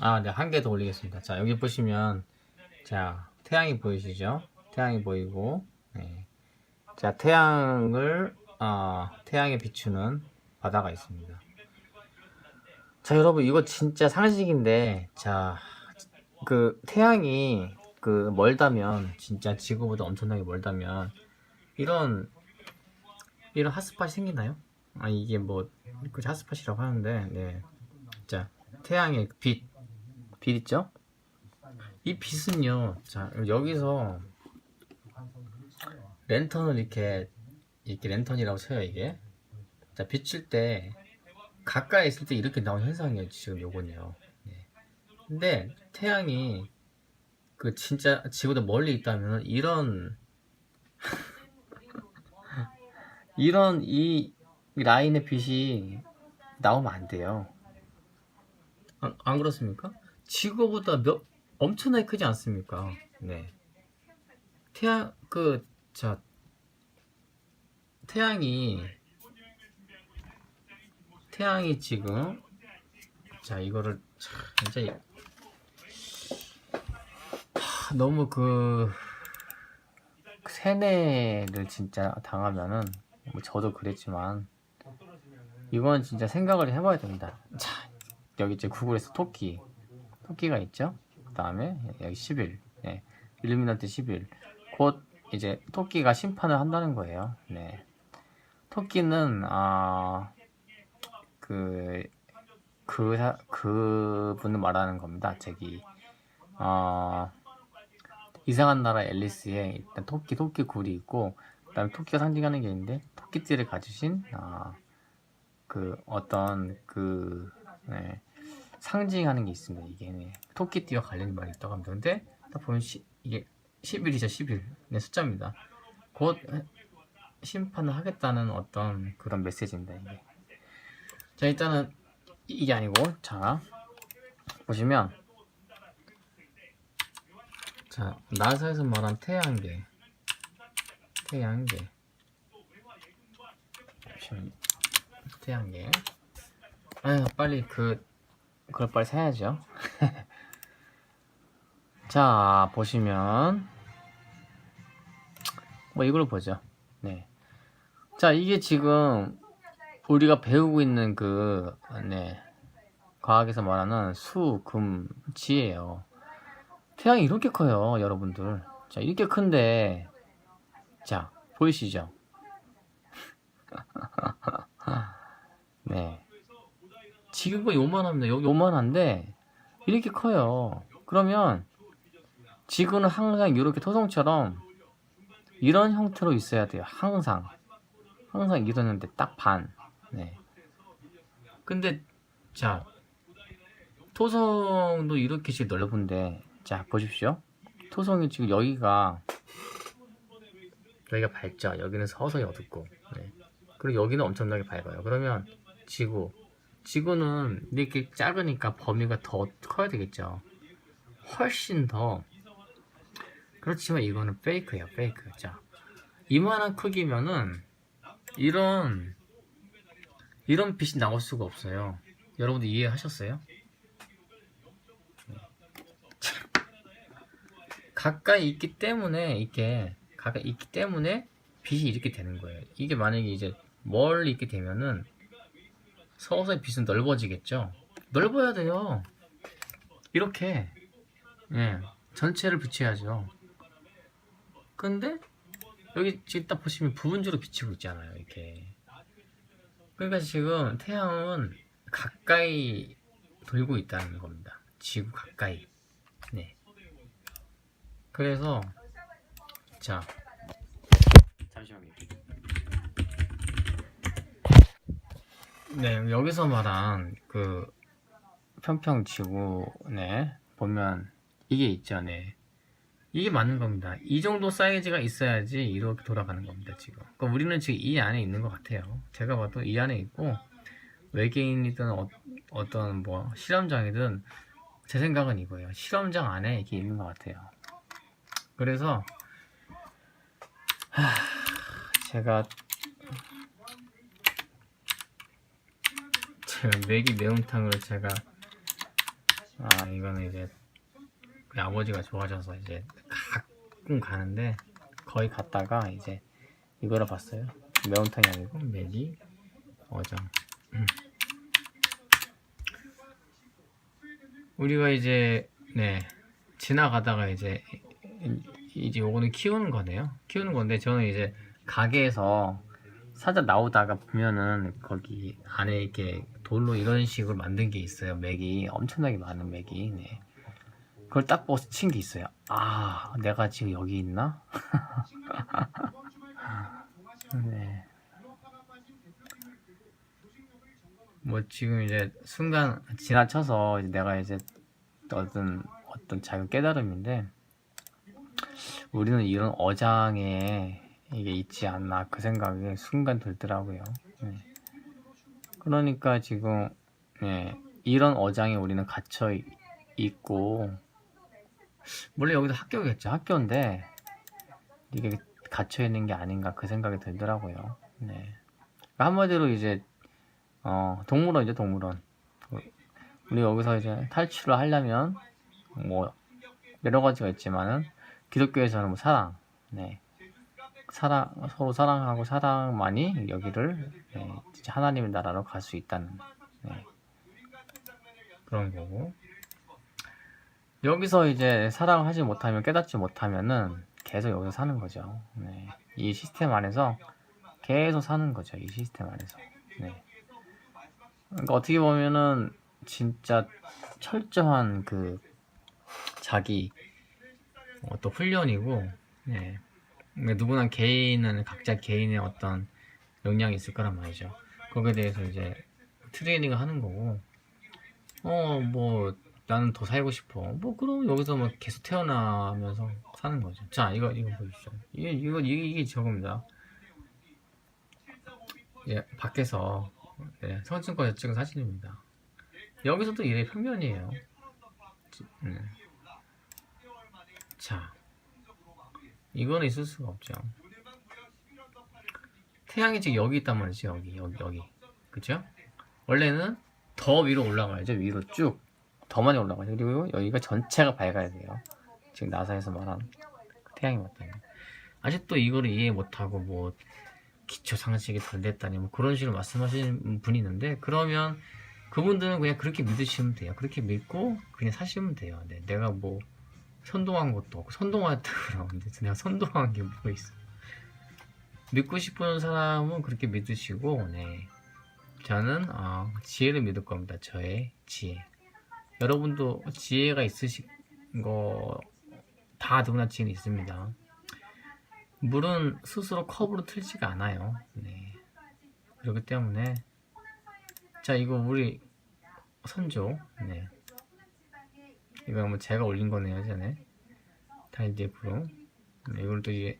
아, 네, 한 개 더 올리겠습니다. 자, 여기 보시면, 자, 태양이 보이시죠? 태양이 보이고, 네. 자, 태양을, 어, 태양에 비추는 바다가 있습니다. 자, 여러분, 이거 진짜 상식인데, 자, 그, 태양이, 그, 멀다면, 진짜 지구보다 엄청나게 멀다면, 이런, 이런 핫스팟이 생기나요? 아, 이게 뭐, 그 핫스팟이라고 하는데, 네. 자, 태양의 빛, 빛 있죠? 이 빛은요, 자, 여기서 랜턴을 이렇게, 이렇게 랜턴이라고 쳐요, 이게. 자, 비칠 때, 가까이 있을 때 이렇게 나온 현상이에요, 지금 요건요. 네. 근데, 태양이, 그, 진짜, 지구보다 멀리 있다면, 이런, 이런, 이, 라인의 빛이 나오면 안 돼요. 안, 안 그렇습니까? 지구보다 몇 엄청나게 크지 않습니까? 네. 태양 그 자 태양이 태양이 지금 자 이거를 참 진짜 너무 그 세뇌를 진짜 당하면은 뭐 저도 그랬지만 이건 진짜 생각을 해봐야 됩니다. 자 여기 이제 구글에서 토끼 토끼가 있죠? 그 다음에 여기 10일. 네. 일루미나티 10일. 곧 이제 토끼가 심판을 한다는 거예요. 네. 토끼는 아, 그, 그, 사- 그분을 말하는 겁니다. 저기 어, 이상한 나라 앨리스에 일단 토끼 토끼 굴이 있고 그 다음에 토끼가 상징하는 게 있는데 토끼띠를 가지신 아, 그 어떤 그 네, 상징하는 게 있습니다. 이게 네. 토끼띠와 관련이 많이 있다고 합니다. 근데 딱 보면 시, 이게 10일이죠, 10일. 네, 숫자입니다. 곧 심판을 하겠다는 어떤 그런 메시지입니다. 이게. 자, 일단은 이- 이게 아니고 자 보시면 자 나사에서 말한 태양계 태양계 태양계 아유 빨리 그 그걸 빨리 사야죠. 자 보시면 뭐 이걸 보죠. 네 자 이게 지금 우리가 배우고 있는 그 네, 과학에서 말하는 수, 금, 지예요. 태양이 이렇게 커요 여러분들. 자 이렇게 큰데 자 보이시죠 네 지구가 요만합니다. 요, 요만한데 이렇게 커요. 그러면 지구는 항상 이렇게 토성처럼 이런 형태로 있어야 돼요. 항상 항상 이러는데 딱 반. 네. 근데 자 토성도 이렇게 지금 넓은데 자 보십시오. 토성이 지금 여기가 여기가 밝죠. 여기는 서서히 어둡고 네. 그리고 여기는 엄청나게 밝아요. 그러면 지구 지구는 이렇게 작으니까 범위가 더 커야 되겠죠. 훨씬 더. 그렇지만 이거는 페이크예요, 페이크. 자, 이만한 크기면은 이런 이런 빛이 나올 수가 없어요. 여러분들 이해하셨어요? 네. 참. 가까이 있기 때문에 이게 가까이 있기 때문에 빛이 이렇게 되는 거예요. 이게 만약에 이제 멀리 있게 되면은 서서히 빛은 넓어지겠죠. 넓어야 돼요. 이렇게 예 전체를 비춰야죠. 근데 여기 지금 딱 보시면 부분적으로 비치고 있잖아요. 이렇게. 그러니까 지금 태양은 가까이 돌고 있다는 겁니다. 지구 가까이. 네. 그래서 자 잠시만요. 네, 여기서 말한 그 평평 지구네 보면 이게 있죠, 네. 이게 맞는 겁니다. 이 정도 사이즈가 있어야지 이렇게 돌아가는 겁니다, 지금. 그러니까 우리는 지금 이 안에 있는 것 같아요. 제가 봐도 이 안에 있고 외계인이든 어, 어떤 뭐 실험장이든 제 생각은 이거예요. 실험장 안에 이게 있는 것 같아요. 그래서 하, 제가 제가 매기 매운탕을 제가 아 이거는 이제 우리 아버지가 좋아하셔서 이제 가끔 가는데 거의 갔다가 이제 이거를 봤어요. 매운탕이 아니고 매기 어장. 음. 우리가 이제 네 지나가다가 이제 이제 요거는 키우는 거네요. 키우는 건데 저는 이제 가게에서 살짝 나오다가 보면은 거기 안에 이렇게 돌로 이런 식으로 만든 게 있어요. 맥이 엄청나게 많은 맥이. 네. 그걸 딱 보고 친게 있어요. 아, 내가 지금 여기 있나? 네. 뭐 지금 이제 순간 지나쳐서 이제 내가 이제 어떤 어떤 작은 깨달음인데 우리는 이런 어장에 이게 있지 않나 그 생각이 순간 들더라고요. 네. 그러니까 지금 네, 이런 어장에 우리는 갇혀 이- 있고 물론 여기도 학교겠죠. 학교인데 이게 갇혀 있는 게 아닌가 그 생각이 들더라고요. 네. 한마디로 이제 어, 동물원이죠 동물원. 우리 여기서 이제 탈출을 하려면 뭐 여러 가지가 있지만은 기독교에서는 뭐 사랑, 네. 사랑 서로 사랑하고 사랑만이 여기를 네, 진짜 하나님의 나라로 갈 수 있다는 네. 그런 거고 여기서 이제 사랑하지 못하면 깨닫지 못하면은 계속 여기서 사는 거죠. 네. 이 시스템 안에서 계속 사는 거죠. 이 시스템 안에서. 네. 그러니까 어떻게 보면은 진짜 철저한 그 자기 어떤 훈련이고, 네. 그러니까 누구나 개인은 각자 개인의 어떤 역량이 있을 거란 말이죠. 거기에 대해서 이제 트레이닝을 하는 거고, 어, 뭐, 나는 더 살고 싶어. 뭐, 그럼 여기서 뭐 계속 태어나면서 사는 거죠. 자, 이거, 이거 보십시오. 이게, 이거, 이게, 이게 저겁니다. 예, 밖에서, 네, 선진권에서 찍은 사진입니다. 여기서도 이래 평면이에요. 지- 음. 자, 이거는 있을 수가 없죠. 태양이 지금 여기 있단 말이지, 여기, 여기, 여기. 그죠? 원래는 더 위로 올라가야죠, 위로 쭉. 더 많이 올라가죠. 그리고 여기가 전체가 밝아야 돼요. 지금 나사에서 말한 그 태양이 맞다면. 아직도 이거를 이해 못하고 뭐 기초 상식이 덜 됐다니 뭐 그런 식으로 말씀하시는 분이 있는데 그러면 그분들은 그냥 그렇게 믿으시면 돼요. 그렇게 믿고 그냥 사시면 돼요. 네, 내가 뭐 선동한 것도 없고 선동했다 그러는데 내가 선동한 게 뭐가 있어? 믿고 싶은 사람은 그렇게 믿으시고 네. 저는 어, 지혜를 믿을 겁니다. 저의 지혜. 여러분도 지혜가 있으신 거다 누구나 지혜는 있습니다. 물은 스스로 컵으로 틀지가 않아요. 네. 그렇기 때문에 자 이거 우리 선조 네. 이거 아마 제가 올린 거네요 전에. 타임 DF로. 네, 이걸 또 이제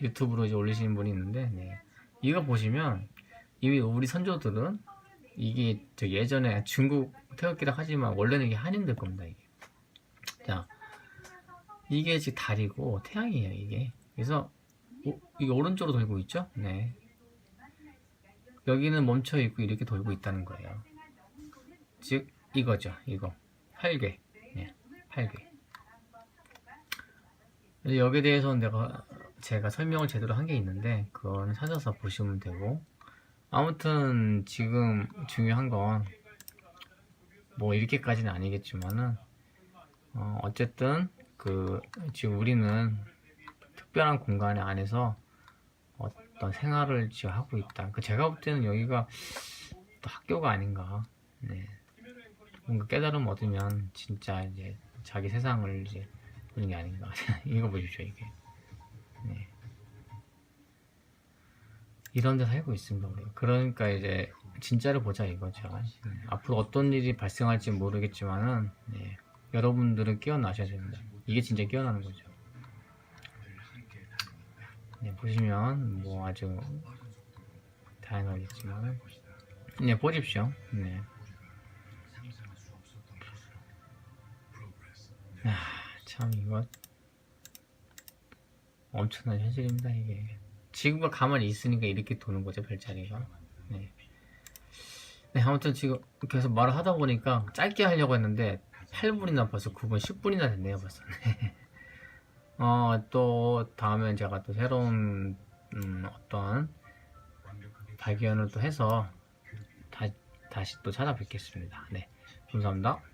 유튜브로 이제 올리시는 분이 있는데 네. 이거 보시면 이미 우리 선조들은 이게 저 예전에 중국 태극기라 하지만 원래는 이게 한인들 겁니다 이게. 자 이게 지금 달이고 태양이에요 이게. 그래서 오, 이게 오른쪽으로 돌고 있죠? 네. 여기는 멈춰 있고 이렇게 돌고 있다는 거예요. 즉 이거죠 이거. 활개. 8개 여기에 대해서는 내가 제가 설명을 제대로 한 게 있는데 그거는 찾아서 보시면 되고 아무튼 지금 중요한 건 뭐 이렇게까지는 아니겠지만은 어 어쨌든 그 지금 우리는 특별한 공간 안에서 어떤 생활을 지금 하고 있다. 그 제가 볼 때는 여기가 학교가 아닌가. 네. 뭔가 깨달음 얻으면 진짜 이제 자기 세상을 이제 보는 게 아닌가. 이거 보십시오 이게. 네. 이런 데 살고 있습니다 우리가. 그러니까 이제 진짜를 보자 이거죠. 네. 앞으로 어떤 일이 발생할지 모르겠지만은 네. 여러분들은 깨어나셔야 됩니다. 이게 진짜 깨어나는 거죠. 네, 보시면 뭐 아주 다양하겠지만 네 보십시오. 네. 아, 참 이거 엄청난 현실입니다 이게. 지구가 가만히 있으니까 이렇게 도는 거죠 별자리가. 네. 네, 아무튼 지금 계속 말을 하다 보니까 짧게 하려고 했는데 8분이나 벌써 9분, 10분이나 됐네요, 벌써. 어, 또 다음엔 제가 또 새로운 음, 어떤 발견을 또 해서 다, 다시 또 찾아뵙겠습니다. 네, 감사합니다.